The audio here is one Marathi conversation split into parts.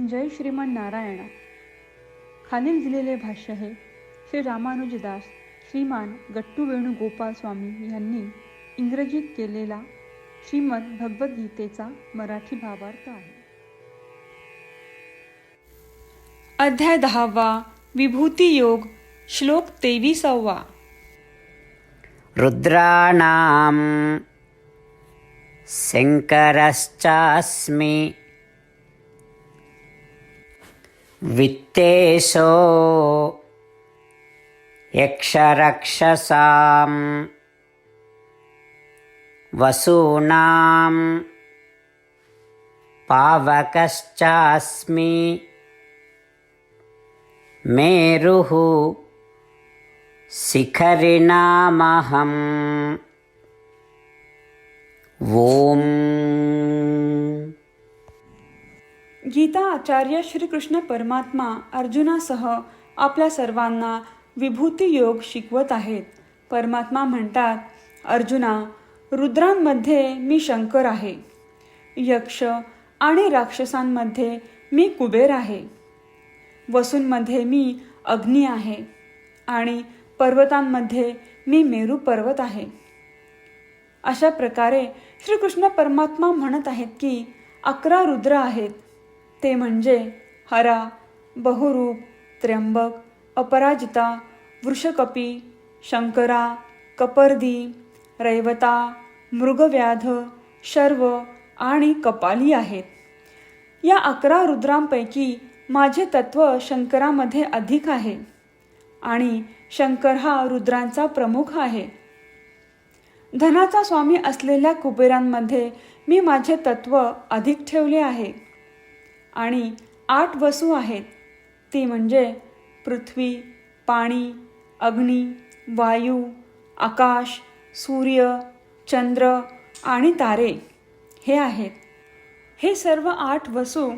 जय श्रीमान नारायणा. खालील दिलेले भाष्य हे श्री रामानुजदास श्रीमान गट्टू वेणुगोपाल स्वामी यांनी इंग्रजीत केलेला श्रीमद भगवद्गीतेचा मराठी भावार्थ आहे. अध्याय दहावा विभूती योग श्लोक तेविसावा. रुद्राणां शङ्करश्चास्मि वित्तेशो यक्षरक्षसां वसूनां पावकश्चास्मि मेरुः शिखरिणामहम् ॐ गीता आचार्य श्रीकृष्ण परमात्मा अर्जुनासह आपल्या सर्वांना विभूती योग शिकवत आहेत. परमात्मा म्हणतात अर्जुना रुद्रांमध्ये मी शंकर आहे. यक्ष आणि राक्षसांमध्ये मी कुबेर आहे. वसूंमध्ये मी अग्नी आहे आणि पर्वतांमध्ये मी मेरू पर्वत आहे. अशा प्रकारे श्रीकृष्ण परमात्मा म्हणत आहेत की अकरा रुद्र आहेत. ते म्हणजे हरा बहुरूप त्र्यंबक अपराजिता वृषकपी शंकरा कपर्दी रैवता मृगव्याध शर्व आणि कपाली आहेत. या अकरा रुद्रांपैकी माझे तत्व शंकरामध्ये अधिक आहे आणि शंकर हा रुद्रांचा प्रमुख आहे. धनाचा स्वामी असलेल्या कुबेरांमध्ये मी माझे तत्व अधिक ठेवले आहे. आणि आठ वसू आहेत. ती म्हणजे पृथ्वी पाणी अग्नी वायू आकाश सूर्य चंद्र आणि तारे हे आहेत. हे सर्व आठ वसू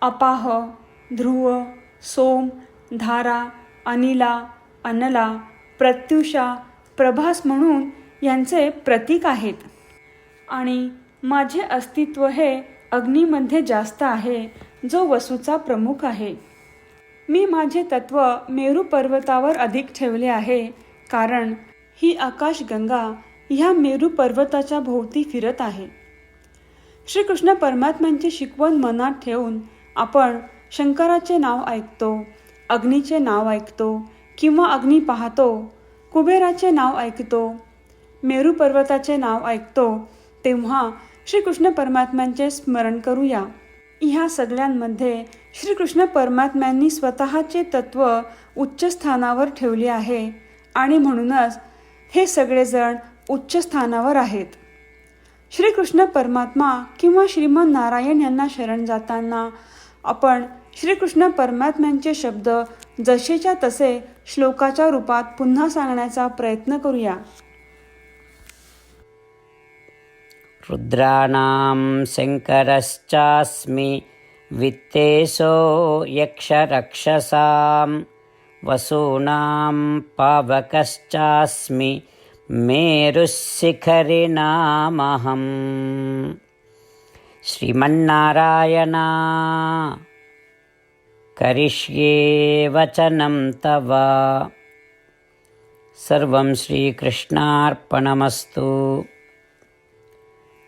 अपाह ध्रुव सोम धारा अनिला अनला प्रत्युषा प्रभास म्हणून यांचे प्रतीक आहेत. आणि माझे अस्तित्व हे अग्नीमध्ये जास्त आहे जो वसूचा प्रमुख आहे. मी माझे तत्व मेरू पर्वतावर अधिक ठेवले आहे कारण ही आकाशगंगा ह्या मेरू पर्वताच्या भोवती फिरत आहे. श्रीकृष्ण परमात्म्यांची शिकवण मनात ठेवून आपण शंकराचे नाव ऐकतो अग्नीचे नाव ऐकतो किंवा अग्नी पाहतो कुबेराचे नाव ऐकतो मेरू पर्वताचे नाव ऐकतो तेव्हा श्रीकृष्ण परमात्म्यांचे स्मरण करूया. ह्या सगळ्यांमध्ये श्रीकृष्ण परमात्म्यांनी स्वतःचे तत्व उच्च स्थानावर ठेवले आहे आणि म्हणूनच हे सगळेजण उच्च स्थानावर आहेत. श्रीकृष्ण परमात्मा किंवा श्रीमन नारायण यांना शरण जाताना आपण श्रीकृष्ण परमात्म्यांचे शब्द जसेच्या तसे श्लोकाच्या रूपात पुन्हा सांगण्याचा प्रयत्न करूया. रुद्राणां शङ्करश्चास्मि वित्तेशो यक्षरक्षसां वसूनां पावकश्चास्मि मेरुशिखरिणामहम् श्रीमन्नारायणा करिष्ये वचनं तव। सर्वं श्रीकृष्णार्पणमस्तु।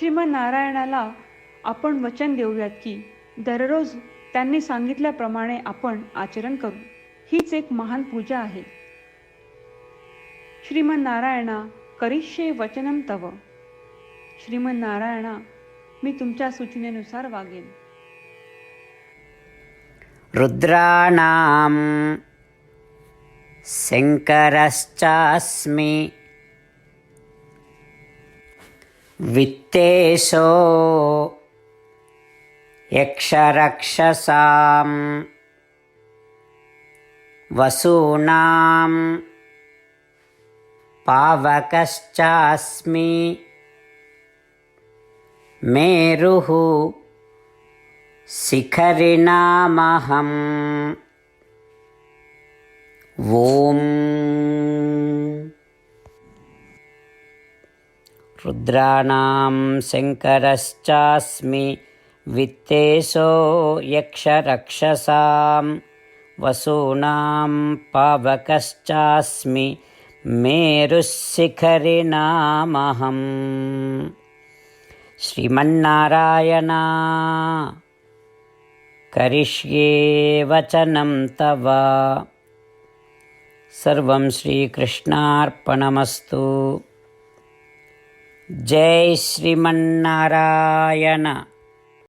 श्रीमनारायणाला आपण वचन देऊयात की दररोज त्यांनी सांगितल्याप्रमाणे आपण आचरण करू. हीच एक महान पूजा आहे. श्रीमनारायणा करिष्ये वचनम तव. श्रीमनारायणा मी तुमच्या सूचनेनुसार वागेन. रुद्राणां शङ्करश्चास्मि वित्तेशो यक्षरक्षसां वसूनां पावकश्चास्मि मेरुः शिखरिणामहम्। ॐ रुद्राणां शङ्करश्चास्मि वित्तेशो यक्षरक्षसां वसूनां पावकश्चास्मि मेरुशिखरिणामहम् श्रीमन्नारायणा करिष्ये वचनं तव। सर्वं श्रीकृष्णार्पणमस्तु। जय श्रीमन्नारायण